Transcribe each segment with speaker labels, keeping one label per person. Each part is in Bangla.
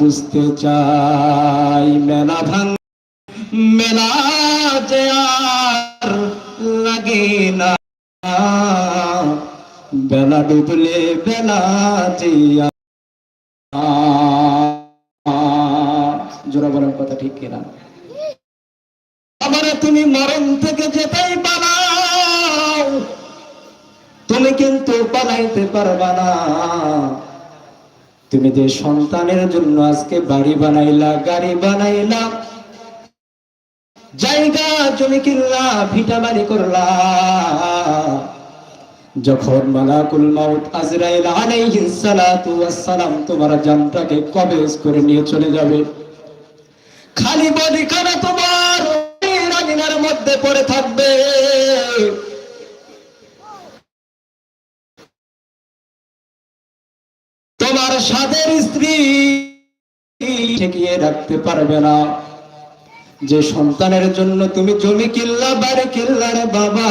Speaker 1: বুঝতে চাই, মেলা ভাঙ, মেলা যে আর লাগে না। বেলা ডুবলে বেলা যে জোরা কথা ঠিক কিনা। আবার তুমি মরণ থেকে যেতেই পালাও তুমি কিন্তু পালাইতে পারবা না। তুমি যে সন্তানের জন্য আজকে বাড়ি বানাইলা, গাড়ি বানাইলা, জায়গা জমি কিনলা, ভিটা বাড়ি করলা। যখন মালাকুল মাউত আজরাইল আলাইহিস সালাতু ওয়াস সালাম তোমার জানটাকে কবেজ করে নিয়ে চলে যাবে। খালি বডি খানা তোমার মধ্যে পড়ে থাকবে? সাদের স্ত্রী ঠেকিয়ে রাখতে পারবে না। যে সন্তানের জন্য তুমি জমি কিল্লা বাড়ি কিল্লার বাবা,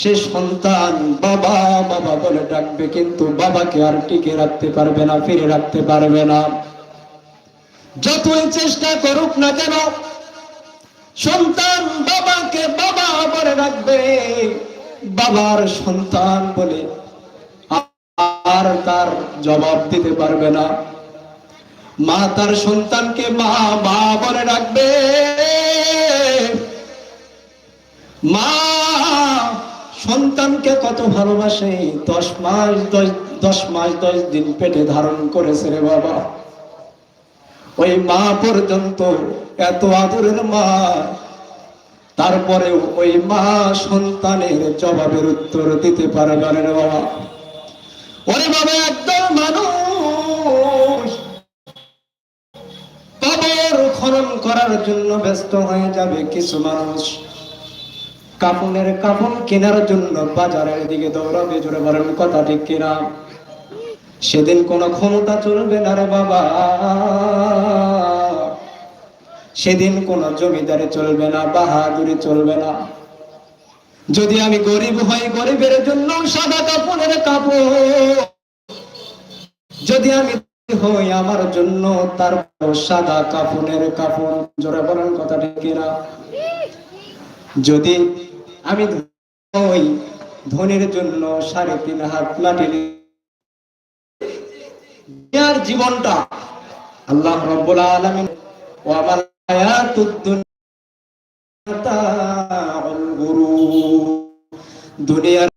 Speaker 1: সে সন্তান বাবা বাবা বলে ডাকবে, কিন্তু বাবাকে আর টিকে রাখতে পারবে না, ফিরে রাখতে পারবে না। যতই চেষ্টা করুক না কেন, সন্তান বাবাকে বাবা বলে ডাকবে। বাবার সন্তান বলে আর তার জবাব দিতে পারবে না। মা তার সন্তানকে মা মা বলে ডাকবে। মা, সন্তানকে কত ভালোবাসে। দশ মাস, দশ দশ মাস, দশ দিন পেটে ধারণ করেছে রে বাবা। ওই মা পর্যন্ত এত আদরের মা। তারপরেও ওই মা সন্তানের জবাবের উত্তর দিতে পারবে না বাবা। ওরে বাবা একদম মানুষ। কবর খনন করার জন্য ব্যস্ত হয়ে যাবে কিছু মানুষ। কাপনের কাপন কেনার জন্য বাজারের দিকে দৌড়াবে, জোরে বলেন, কথা ঠিক কিনা? সেদিন কোনো ক্ষমতা চলবে না রে বাবা। সেদিন কোনো জমিদারে চলবে না, বাহাদুরি চলবে না। যদি আমি গরিব হই, গরিবের জন্য সাদা কাপড়ের কাপড়। যদি আমি হই, আমার জন্য তার সাদা কাপড়ের কাপড় জোরে বলেন কথা ঠিক যদি আমি হই, ধনের জন্য সাড়ে তিন হাত দুনিয়ার জীবনটা আল্লাহ রব্বুল আলামিন ও আমার দুনিয়ার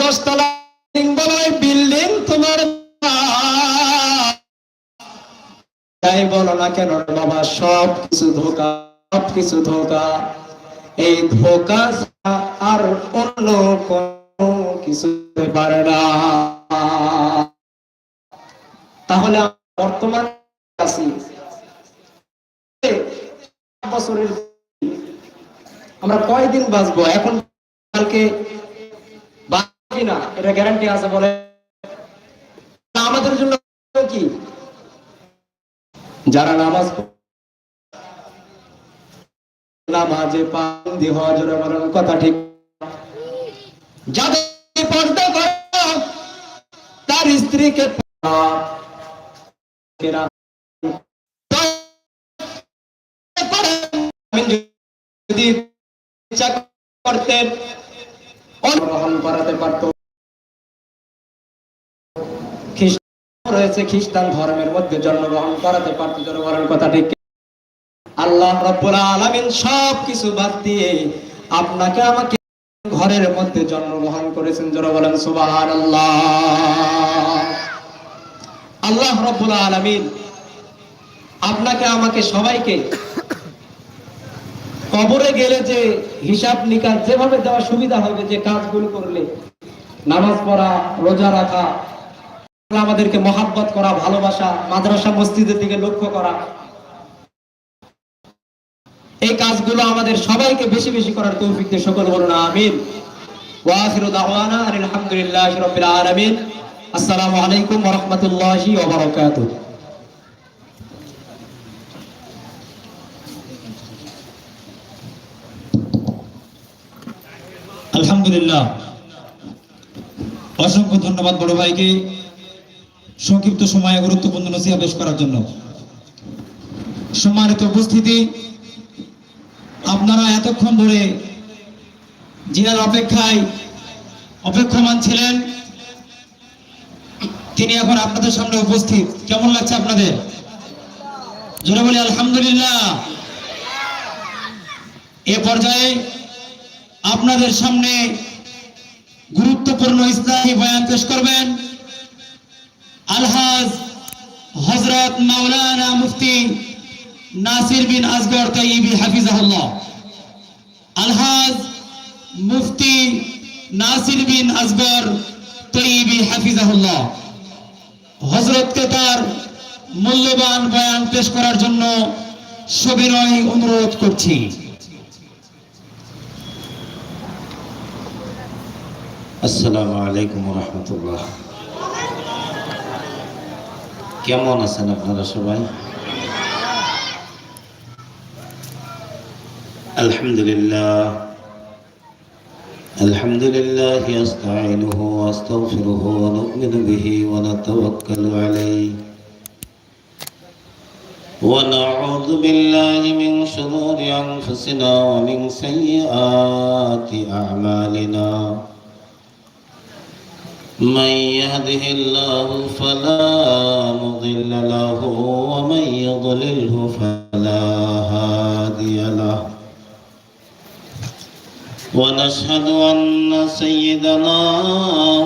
Speaker 1: দশতলা বিল্ডিং বলে বিল্ডিং তোমার তাই বলো না কেন বাবা সব কিছু ধোকা সব কিছু ধোকা। এই ধোকা আর অন্য কোনো কিছু পারে না। তাহলে বর্তমান আছি বছরের আমরা কয়দিন বাঁচবো? এখন কালকে বাঁচি না? এটা গ্যারান্টি আছে বলে। আমাদের জন্য কি? যারা নামাজ নামাজে পান্দি হওয়া জোরে বলেন কথা ঠিক। যাদের পর্দা করে, তার স্ত্রীকে যদি খ্রিস্টান রয়েছে, খ্রিস্টান ধর্মের মধ্যে জন্মগ্রহণ করাতে পারত জন্মগ্রহণের কথা ঠিক। আল্লাহ রাব্বুল আলামিন সব কিছু বাদ দিয়ে আপনাকে আমাকে ঘরের মধ্যে জন্মগ্রহণ করেছেন যারা বলেন সুবহানাল্লাহ। আল্লাহ রাব্বুল আলামিন আপনাকে আমাকে সবাইকে কবরে গেলে যে হিসাব নিকাশ যেভাবে দেওয়া সুবিধা হবে, যে কাজগুলো করলে, নামাজ পড়া, রোজা রাখা, আমাদেরকে মহাব্বত করা, ভালোবাসা, মাদ্রাসা, মসজিদের দিকে লক্ষ্য করা এই কাজগুলো আমাদের সবাইকে বেশি বেশি করার তৌফিক দিয়ে সকল বলুন, আমিন। ওয়া আখিরু দাওয়ানা আলহামদুলিল্লাহি রাব্বিল আলামিন। আসসালামু আলাইকুম ওয়া রাহমাতুল্লাহি ওয়া বারাকাতুহু।
Speaker 2: আলহামদুলিল্লাহ। অসংখ্য ধন্যবাদ বড় ভাইকে সংক্ষিপ্ত সময়ে গুরুত্বপূর্ণ নসিহা পেশ করার জন্য। সম্মানিত উপস্থিতি আপনারা এতক্ষণ ধরে জিনার অপেক্ষায় অপেক্ষমান ছিলেন। তিনি এখন আপনাদের সামনে উপস্থিত। কেমন লাগছে আপনাদের? জোরে বলি, আলহামদুলিল্লাহ। এ পর্যায়ে আপনাদের সামনে গুরুত্বপূর্ণ ইসলামী বয়ান পেশ করবেন আলহাজ হজরত মাওলানা মুফতি নাসির বিন আসগর তাইবি হাফিজাহুল্লাহ। আলহাজ মুফতি নাসির বিন আসগর তৈবি হাফিজাহুল্লাহ। হজরতকে তার মূল্যবান বয়ান পেশ করার জন্য সবিনয় অনুরোধ করছি।
Speaker 3: আসসালামু আলাইকুম রহমতুল্লাহ। কেমন আছেন আপনারা সবাই? الحمد لله. الحمد لله استعينه وأستغفره ونؤمن به ونتوكل عليه. ونعوذ بالله من شرور أنفسنا ومن سيئات أعمالنا. من يهده الله فلا مضل له ونشهد أن سيدنا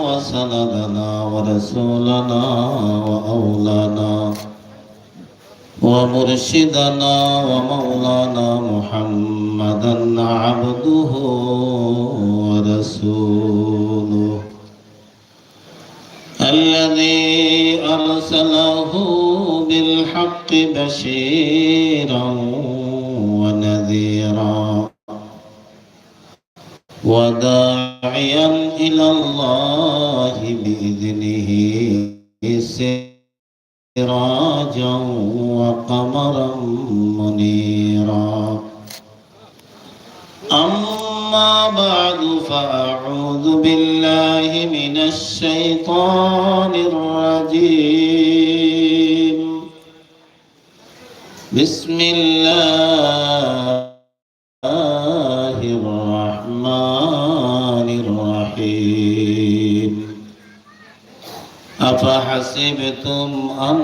Speaker 3: وسندنا ورسولنا وأولانا ومرشدنا ومولانا محمدا عبده ورسوله الذي أرسله بالحق بشيرا ونذيرا وداعيا إلى الله بإذنه سراجا وقمرا منيرا. أما بعد فأعوذ بالله من الشيطان الرجيم. بسم الله أفحسبتم أن